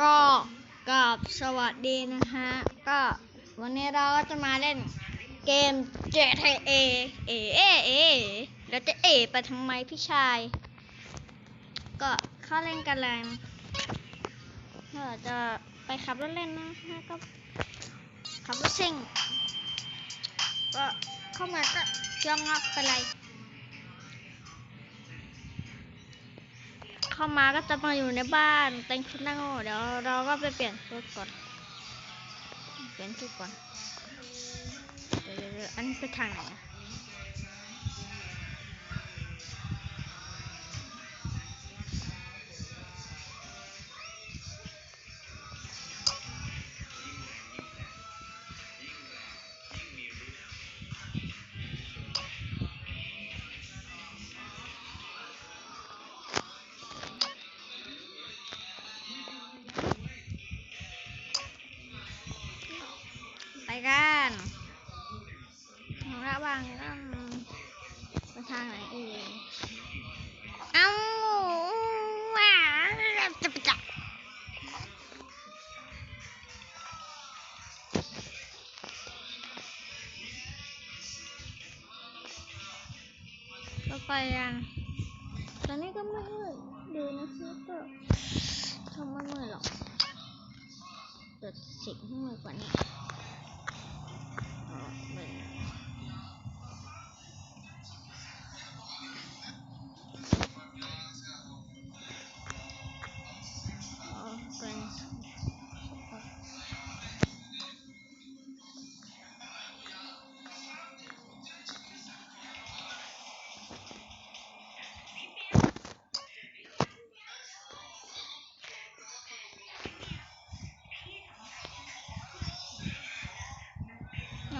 ก็กับสวัสดีนะฮะ ก็วันนี้เราก็จะมาเล่นเกม GTA เอเอเอเอแล้วจะเอไปทำไมพี่ชาย ก็เข้าเล่นกันเลยก็จะไปขับรถเล่นนะฮะก็ขับรถซิ่งก็เข้ามาก็ย่องงับไปเลย เข้ามาก็จะมาอยู่ในบ้านแต่งชุดนั่งโง่เดี๋ยวเราก็ไปเปลี่ยนชุดก่อน เปลี่ยนชุดก่อน เดี๋ยวอันนี้ไปทางไหน กันระหว่างก็ไปทางไหนเอ่ยเอ้าว้าจะไปจับก็ไปกันตอนนี้ก็ไม่มืดดูนะครับก็ทำไม่มืดหรอกเปิดเสียงให้มืดกว่านี้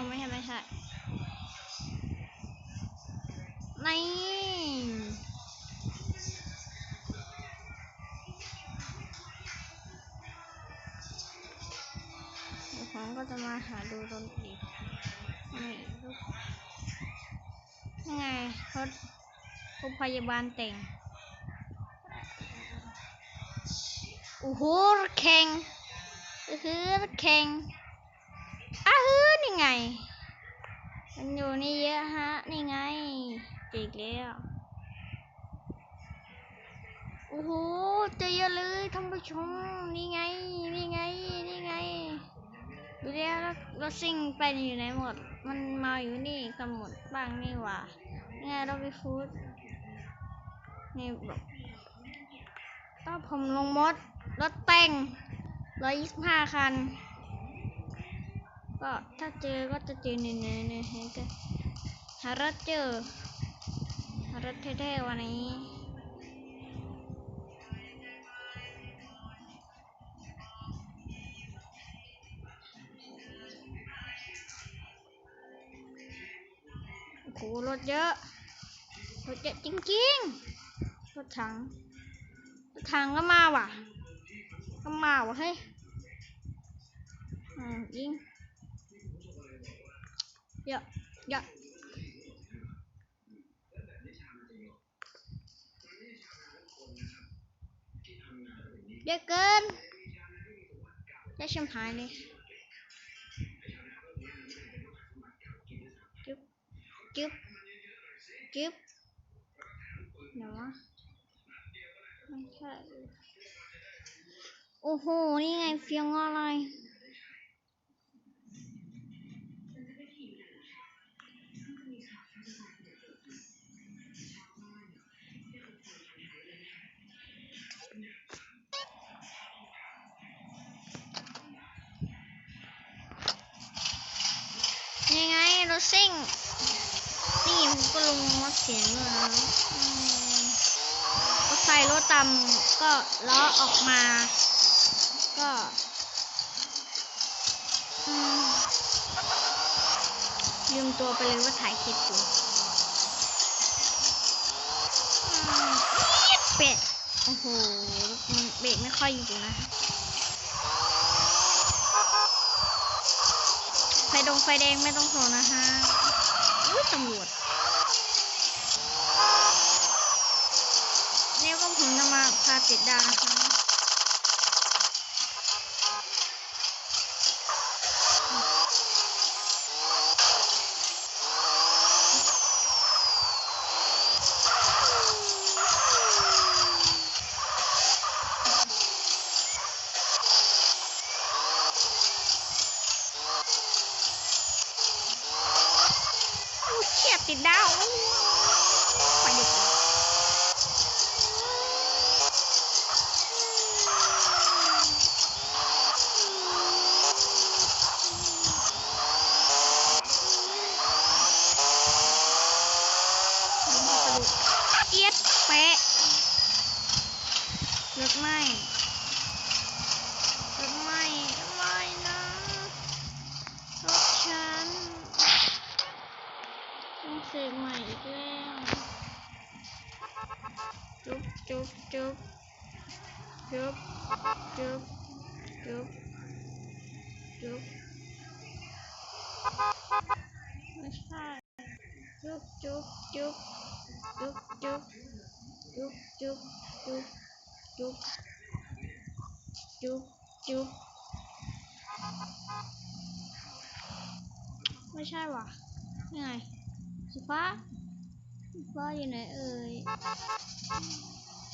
ยังไม่ใช่ไม่ใช่นี่ผมก็จะมาหาดูดนตรีนี่ลูกยังไงรถรถพยาบาลแต่งโอ้โหแข่งเออฮือแข่ง ไง มันอยู่นี่เยอะฮะ นี่ไงอีกแล้วโอ้โหเจอเยอะเลยท่านผู้ชม นี่ไง นี่ไง นี่ไง ดูแล้วรถรถซิ่งไปอยู่ไหนหมด มันมาอยู่นี่กันหมดบ้างนี่หว่าไงรถไปฟูดนี่แบบถ้าผมลงมด รถแต่งร้อยยี่สิบห้าคัน ก็ถ้าเจอก็จะเจอเนื้อเนื้อเนื้อเห็นกันหารถเจอหารถเท่ๆวันนี้โอ้โหรถเยอะ รถเยอะจริงๆ รถถัง รถถังก็มาว่ะ ก็มาว่ะเฮ้ย อืมยิง ยอะเยอะเยอะเกินได้ชิมหายเลยจึ๊บจึ๊บจึ๊บเดี๋ยววะไม่ใช่โอ้โห นี่ไงเฟียงอะไร ซิ่ง นี่ผมก็ลงมดเสียงเลยนะอืมก็ใส่รถตำก็ล้อออกมา ก็อืมตัวไปเลยว่าถ่ายคลิปอยู่เอี๊ยดเป็ด โอ้โห มันเบรกไม่ค่อยอยู่นะ ไฟดงไฟแดงไม่ต้องโทรนะฮะอุ้ยตำรวจเนี่ยก็ผมจะมาพาติดดาวนะคะ it. จุ๊บจุ๊บจุ๊บจุ๊บจุ๊บจุ๊บไม่ใช่จุ๊บจุ๊บจุ๊บจุ๊บจุ๊บจุ๊บจุ๊บจุ๊บจุ๊บจุ๊บจุ๊บไม่ใช่ว่ะยังไงสีฟ้าสีฟ้าอยู่ไหนเอ่ยนี่มันอืม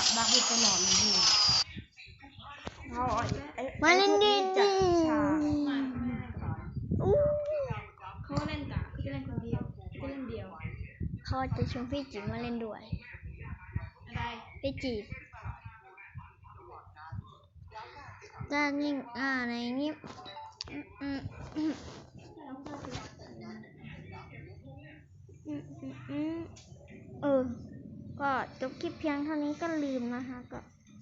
ของมาจากดาร์กเว็บตลอดเลยพี่เขาเอามาเล่นดีจาดีกชากเขาเล่นกะเขาเล่นคนเดียวเขาเล่นเดียวเขาจะชวนพี่จีมาเล่นด้วยอะไรพี่จีบด้านยิ่งอ่าในนี้อืมอืมอืมเออ ก็จบคลิปเพียงเท่านี้ก็ลืมนะคะก็